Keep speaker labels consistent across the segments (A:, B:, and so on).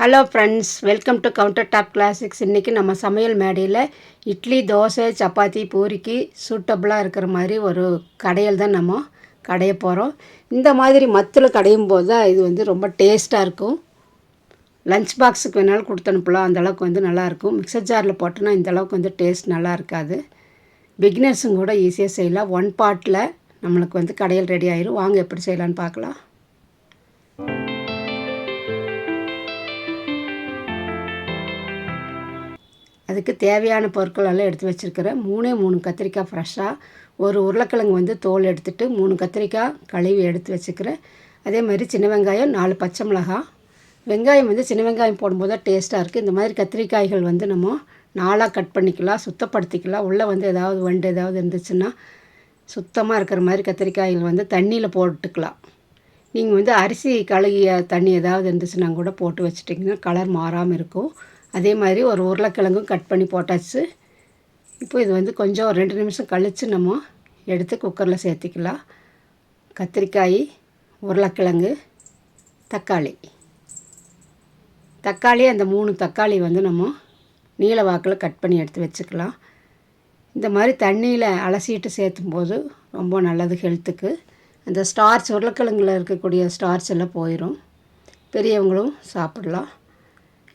A: Hello friends welcome to countertop classics இன்றைக்கி நம்ம சமையல் மேடையில் இட்லி தோசை சப்பாத்தி பூரிக்கு சூட்டபுளாக இருக்கிற மாதிரி ஒரு கடையில் தான் நம்ம கடைய போகிறோம் இந்த மாதிரி மத்தில் கடையும் போது தான் இது வந்து ரொம்ப டேஸ்ட்டாக இருக்கும். லஞ்ச் பாக்ஸுக்கு வேணாலும் கொடுத்து அனுப்பலாம். அந்தளவுக்கு வந்து நல்லாயிருக்கும் மிக்சர் ஜாரில் போட்டோன்னா இந்த அளவுக்கு வந்து டேஸ்ட் நல்லா இருக்காது. பிகினர்ஸும் கூட ஈஸியாக செய்யலாம். ஒன் பார்ட்டில் நம்மளுக்கு வந்து கடையில் ரெடி ஆயிரும். வாங்க எப்படி செய்யலான்னு பார்க்கலாம். அதுக்கு தேவையான பொருட்கள் எல்லாம் எடுத்து வச்சுருக்கிறேன். மூணே மூணு கத்திரிக்காய் ஃப்ரெஷ்ஷாக ஒரு உருளைக்கிழங்கு வந்து தோல் எடுத்துகிட்டு மூணு கத்திரிக்காய் கழுவி எடுத்து வச்சுக்கிறேன். அதே மாதிரி சின்ன வெங்காயம் நாலு பச்சை மிளகாய். வெங்காயம் வந்து சின்ன வெங்காயம் போடும்போது தான் டேஸ்ட்டாக இருக்குது இந்த மாதிரி கத்திரிக்காய்கள் வந்து நம்ம நாளாக கட் பண்ணிக்கலாம் சுத்தப்படுத்திக்கலாம். உள்ளே வந்து ஏதாவது வண்டு ஏதாவது இருந்துச்சுன்னா சுத்தமாக இருக்கிற மாதிரி கத்திரிக்காய்கள் வந்து தண்ணியில் போட்டுக்கலாம். நீங்கள் வந்து அரிசி கழுகிய தண்ணி ஏதாவது இருந்துச்சுன்னா கூட போட்டு வச்சுட்டிங்கன்னா கலர் மாறாமல் இருக்கும். அதே மாதிரி ஒரு உருளைக்கிழங்கும் கட் பண்ணி போட்டாச்சு. இப்போ இது வந்து கொஞ்சம் ரெண்டு நிமிஷம் கழித்து நம்ம எடுத்து குக்கரில் சேர்த்திக்கலாம். கத்திரிக்காய் உருளைக்கிழங்கு தக்காளி. தக்காளி அந்த மூணு தக்காளி வந்து நம்ம நீல வாக்கில் கட் பண்ணி எடுத்து வச்சுக்கலாம். இந்த மாதிரி தண்ணியில் அலசிட்டு சேர்த்தும் போது ரொம்ப நல்லது ஹெல்த்துக்கு. அந்த ஸ்டார்ச் உருளைக்கிழங்குல இருக்கக்கூடிய ஸ்டார்ச் எல்லாம் போயிடும் பெரியவங்களும் சாப்பிடலாம்.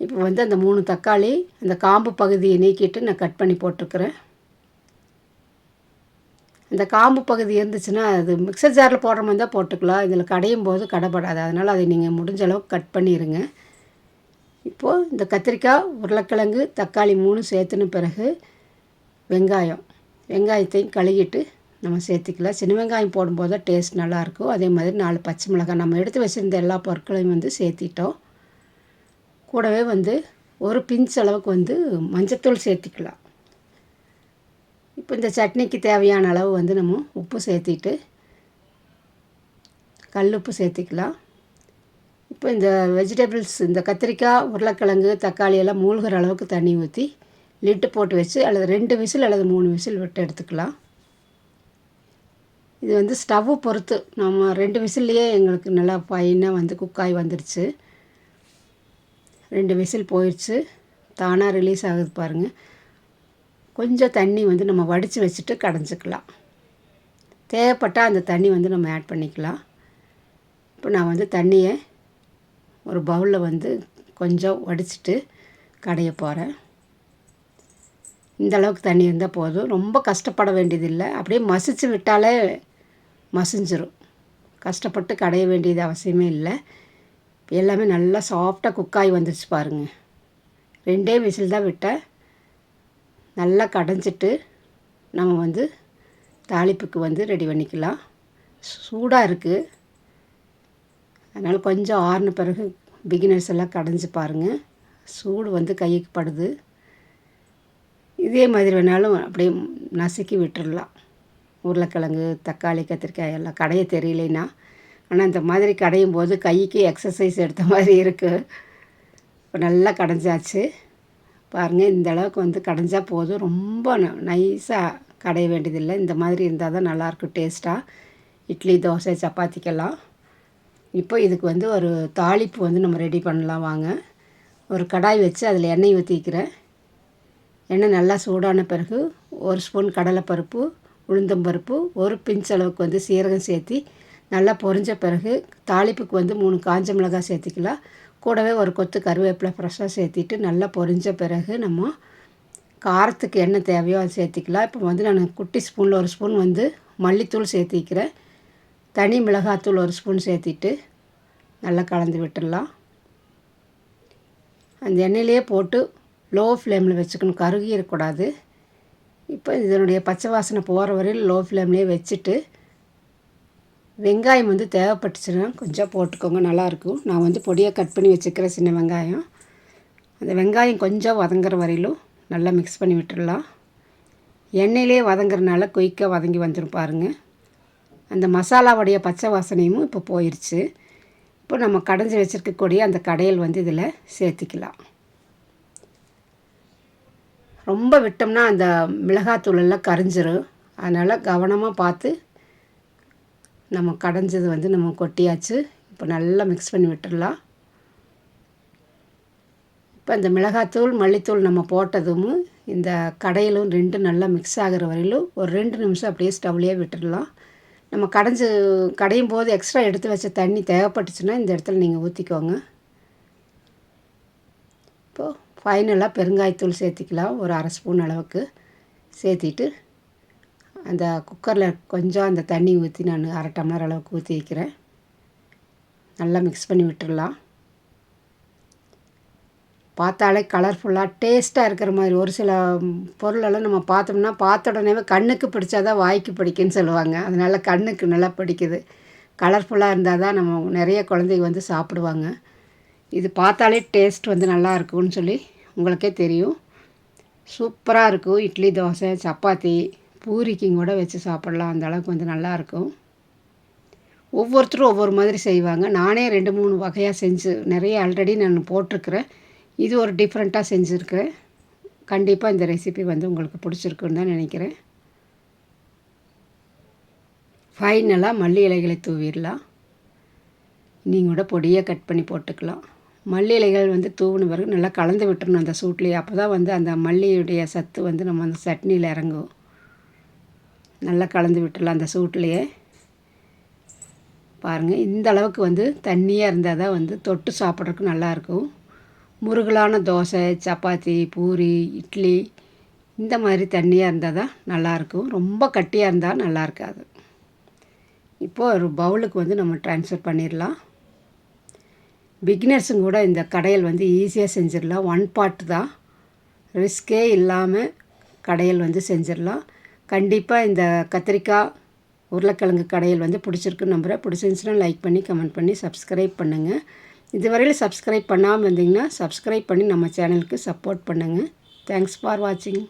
A: இப்போ வந்து அந்த மூணு தக்காளி அந்த காம்பு பகுதியை நீக்கிட்டு நான் கட் பண்ணி போட்டிருக்கிறேன். அந்த காம்பு பகுதி இருந்துச்சுன்னா அது மிக்சர் ஜாரில் போடுற மாதிரி தான் போட்டுக்கலாம். இதில் கடையும் போது கடைப்படாது. அதனால் அதை நீங்கள் முடிஞ்ச அளவுக்கு கட் பண்ணிடுங்க இப்போது இந்த கத்திரிக்காய் உருளைக்கிழங்கு தக்காளி மூணு சேர்த்துன பிறகு வெங்காயம். வெங்காயத்தையும் கழுகிட்டு நம்ம சேர்த்துக்கலாம். சின்ன வெங்காயம் போடும்போது தான் டேஸ்ட் நல்லாயிருக்கும் அதே மாதிரி நாலு பச்சை மிளகாய் நம்ம எடுத்து வச்சுருந்த எல்லா பொருட்களையும் வந்து சேர்த்திட்டோம். கூடவே வந்து ஒரு பிஞ்ச் அளவுக்கு வந்து மஞ்சத்தூள் சேர்த்திக்கலாம். இப்போ இந்த சட்னிக்கு தேவையான அளவு வந்து நம்ம உப்பு சேர்த்திட்டு கல் உப்பு சேர்த்திக்கலாம். இப்போ இந்த வெஜிடபிள்ஸ் இந்த கத்திரிக்காய் உருளைக்கிழங்கு தக்காளி எல்லாம் மூழ்கிற அளவுக்கு தண்ணி ஊற்றி லிட்டு போட்டு வச்சு அல்லது ரெண்டு விசில் அல்லது மூணு விசில் விட்டு எடுத்துக்கலாம். இது வந்து ஸ்டவ்வு பொறுத்து நம்ம ரெண்டு விசில்லையே எங்களுக்கு நல்லா ஃபைனாக வந்து குக்காய் வந்துடுச்சு ரெண்டு விசில் போயிடுச்சு தானாக ரிலீஸ் ஆகுது பாருங்கள் கொஞ்சம் தண்ணி வந்து நம்ம வடித்து வச்சுட்டு கடைஞ்சிக்கலாம். தேவைப்பட்டால் அந்த தண்ணி வந்து நம்ம ஆட் பண்ணிக்கலாம். இப்போ நான் வந்து தண்ணியை ஒரு பவுலில் வந்து கொஞ்சம் வடிச்சிட்டு கடைய போகிறேன் இந்த அளவுக்கு தண்ணி இருந்தால் போதும். ரொம்ப கஷ்டப்பட வேண்டியதில்லை. அப்படியே மசிச்சு விட்டாலே மசிஞ்சிரும். கஷ்டப்பட்டு கடைய வேண்டியது அவசியமே இல்லை. எல்லாமே நல்லா சாஃப்டாக குக்காகி வந்துருச்சு பாருங்கள் ரெண்டே விசில் தான் விட்டேன் நல்லா கடைஞ்சிட்டு நம்ம வந்து தாளிப்புக்கு வந்து ரெடி பண்ணிக்கலாம். சூடாக இருக்குது அதனால் கொஞ்சம் ஆறின பிறகு பிகினர்ஸ் எல்லாம் கடைஞ்சி பாருங்கள் சூடு வந்து கைக்கு படுது. இதே மாதிரி வேணாலும் அப்படியே நசுக்கி விட்டுடலாம் உருளைக்கிழங்கு தக்காளி கத்திரிக்காய் எல்லாம் கடையை தெரியலைன்னா ஆனால் இந்த மாதிரி கடையும் போது கைக்கு எக்ஸசைஸ் எடுத்த மாதிரி இருக்குது இப்போ நல்லா கடைஞ்சாச்சு. பாருங்கள் இந்த அளவுக்கு வந்து கடைஞ்சால் போதும். ரொம்ப நைஸாக கடைய வேண்டியதில்லை. இந்த மாதிரி இருந்தால் தான் நல்லாயிருக்கும் டேஸ்ட்டாக இட்லி தோசை சப்பாத்திக்கெல்லாம். இப்போ இதுக்கு வந்து ஒரு தாளிப்பு வந்து நம்ம ரெடி பண்ணலாம் வாங்க. ஒரு கடாய் வச்சு அதில் எண்ணெய் ஊற்றிக்கிறேன் எண்ணெய் நல்லா சூடான பிறகு ஒரு ஸ்பூன் கடலைப்பருப்பு உளுந்தம்பருப்பு ஒரு பிஞ்ச் அளவுக்கு வந்து சீரகம் சேர்த்தி நல்லா பொரிஞ்ச பிறகு தாளிப்புக்கு வந்து மூணு காஞ்ச மிளகாய் சேர்த்திக்கலாம். கூடவே ஒரு கொத்து கருவேப்பிலை ஃப்ரெஷ்ஷாக சேர்த்திட்டு நல்லா பொரிஞ்ச பிறகு நம்ம காரத்துக்கு என்ன தேவையோ அதை சேர்த்திக்கலாம். இப்போ வந்து நான் குட்டி ஸ்பூனில் ஒரு ஸ்பூன் வந்து மல்லித்தூள் சேர்த்திக்கிறேன். தனி மிளகாத்தூள் ஒரு ஸ்பூன் சேர்த்திட்டு நல்லா கலந்து விட்டுடலாம். அந்த எண்ணெயிலேயே போட்டு லோ ஃப்ளேமில் வச்சுக்கணும். கருகி இருக்கக்கூடாது. இப்போ இதனுடைய பச்சை வாசனை போகிற வரையில் லோ ஃப்ளேம்லேயே வச்சுட்டு வெங்காயம் வந்து தேவைப்பட்டுச்சுன்னா கொஞ்சம் போட்டுக்கோங்க நல்லாயிருக்கும். நான் வந்து பொடியை கட் பண்ணி வச்சுக்கிறேன் சின்ன வெங்காயம். அந்த வெங்காயம் கொஞ்சம் வதங்குற வரையிலும் நல்லா மிக்ஸ் பண்ணி விட்டுடலாம். எண்ணெயிலே வதங்குறனால குயிக்காக வதங்கி வந்துடும் பாருங்கள் அந்த மசாலாவுடைய பச்சை வாசனையும் இப்போ போயிடுச்சு இப்போ நம்ம கடைஞ்சி வச்சுருக்கக்கூடிய அந்த கடையில் வந்து இதில் சேர்த்திக்கலாம். ரொம்ப விட்டோம்னா அந்த மிளகாத்தூள் எல்லாம் கரிஞ்சிரும். அதனால் கவனமாக பார்த்து நம்ம கடைஞ்சது வந்து நம்ம கொட்டியாச்சு. இப்போ நல்லா மிக்ஸ் பண்ணி விட்டுடலாம். இப்போ இந்த மிளகாத்தூள் மல்லித்தூள் நம்ம போட்டதும் இந்த கடையிலும் ரெண்டும் நல்லா மிக்ஸ் ஆகிற வரையிலும் ஒரு ரெண்டு நிமிஷம் அப்படியே ஸ்டவ்லேயே விட்டுடலாம். நம்ம கடைஞ்சி கடையும் போது எக்ஸ்ட்ரா எடுத்து வச்ச தண்ணி தேவைப்பட்டுச்சுன்னா இந்த இடத்துல நீங்கள் ஊற்றிக்கோங்க இப்போது ஃபைனலாக பெருங்காயத்தூள் சேர்த்திக்கலாம் ஒரு அரை ஸ்பூன் அளவுக்கு சேர்த்திட்டு அந்த குக்கரில் கொஞ்சம் அந்த தண்ணி ஊற்றி நான் அரை டம்ளர் அளவுக்கு ஊற்றி வைக்கிறேன். நல்லா மிக்ஸ் பண்ணி விட்டுடலாம் பார்த்தாலே கலர்ஃபுல்லாக டேஸ்ட்டாக இருக்கிற மாதிரி. ஒரு சில பொருளெல்லாம் நம்ம பார்த்தோம்னா பார்த்த உடனே கண்ணுக்கு பிடிச்சாதான் வாய்க்கு பிடிக்குன்னு சொல்லுவாங்க. அதனால் கண்ணுக்கு நல்லா பிடிக்குது. கலர்ஃபுல்லாக இருந்தால் தான் நம்ம நிறைய குழந்தைங்க வந்து சாப்பிடுவாங்க. இது பார்த்தாலே டேஸ்ட் வந்து நல்லா இருக்கும்னு சொல்லி உங்களுக்கே தெரியும். சூப்பராக இருக்கும். இட்லி தோசை சப்பாத்தி. பூரிக்கும் கூட வச்சு சாப்பிட்லாம். அந்த அளவுக்கு வந்து நல்லாயிருக்கும் ஒவ்வொருத்தரும் ஒவ்வொரு மாதிரி செய்வாங்க. நானே ரெண்டு மூணு வகையாக செஞ்சு நிறைய ஆல்ரெடி நான் போட்டிருக்கிறேன். இது ஒரு டிஃப்ரெண்ட்டாக செஞ்சுருக்கிறேன். கண்டிப்பாக இந்த ரெசிபி வந்து உங்களுக்கு பிடிச்சிருக்குன்னு தான் நினைக்கிறேன். ஃபைனலாக மல்லி இலைகளை தூவிடலாம். நீங்கள் கூட பொடியாக கட் பண்ணி போட்டுக்கலாம். மல்லி இலைகள் வந்து தூவின பிறகு நல்லா கலந்து விட்டுறணும் அந்த சூட்லேயே. அப்போ தான் வந்து அந்த மல்லியுடைய சத்து வந்து நம்ம அந்த சட்னியில் இறங்கும். நல்லா கலந்து விட்டுடலாம் அந்த சூட்லேயே பாருங்கள் இந்த அளவுக்கு வந்து தண்ணியாக இருந்தால் தான் வந்து தொட்டு சாப்பிட்றதுக்கு நல்லாயிருக்கும் முருகலான தோசை சப்பாத்தி பூரி இட்லி இந்த மாதிரி தண்ணியாக இருந்தால் தான் நல்லாயிருக்கும் ரொம்ப கட்டியாக இருந்தால் நல்லா இருக்காது. இப்போது ஒரு பவுலுக்கு வந்து நம்ம ட்ரான்ஸ்ஃபர் பண்ணிடலாம். பிகினர்ஸுங்க கூட இந்த கடையில் வந்து ஈஸியாக செஞ்சிடலாம். ஒன் பார்ட் தான். ரிஸ்கே இல்லாமல் கடையில் வந்து செஞ்சிடலாம். கண்டிப்பாக இந்த கத்திரிக்காய் உருளைக்கிழங்கு கடையில் வந்து பிடிச்சிருக்குன்னு நம்புகிறேன் பிடிச்சிருந்துச்சுன்னா லைக் பண்ணி கமெண்ட் பண்ணி சப்ஸ்கிரைப் பண்ணுங்கள் இதுவரையில் சப்ஸ்கிரைப் பண்ணாமல் இருந்தீங்கன்னா சப்ஸ்கிரைப் பண்ணி நம்ம சேனலுக்கு சப்போர்ட் பண்ணுங்கள் தேங்க்ஸ் ஃபார் வாட்சிங்